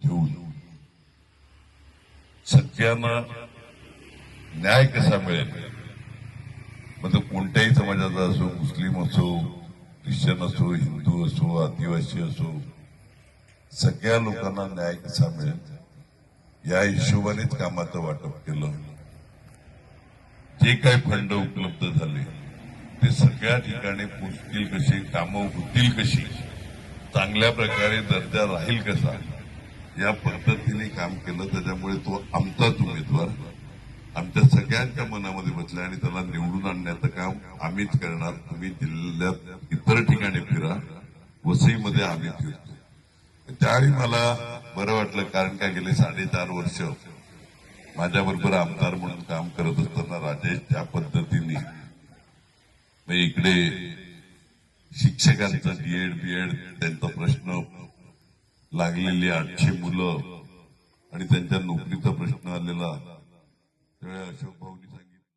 घेऊन. न्याय कसा मिळेल? मग तो कोणत्याही समाजाचा असो मुस्लिम असो ख्रिश्चन असो हिंदू असो आदिवासी असो सगळ्या लोकांना न्याय कसा मिळेल? या हिशोबानेच कामाचं वाटप केलं. जे काही फंड उपलब्ध झाले ते सगळ्या ठिकाणी पोचतील कशी कामं होतील कशी चांगल्या प्रकारे दर्जा राहील कसा या पद्धतीने काम केलं त्याच्यामुळे तो आमचाच उमेदवार. आमच्या सगळ्यांच्या मनामध्ये बसला आणि त्याला निवडून आणण्याचं काम आम्हीच करणार. तुम्ही जिल्ह्यात इतर ठिकाणी फिरा वसईमध्ये आम्ही फिरतो. त्यावेळी मला बरं वाटलं कारण का गेले साडेचार वर्ष माझ्याबरोबर आमदार म्हणून काम करत असताना राजेश त्या पद्धतीने मग इकडे शिक्षकांचा डीएड बीएड त्यांचा प्रश्न लागलेली आठशे मुलं आणि त्यांच्या नोकरीचा प्रश्न आलेला. त्यावेळी अशोक भाऊनी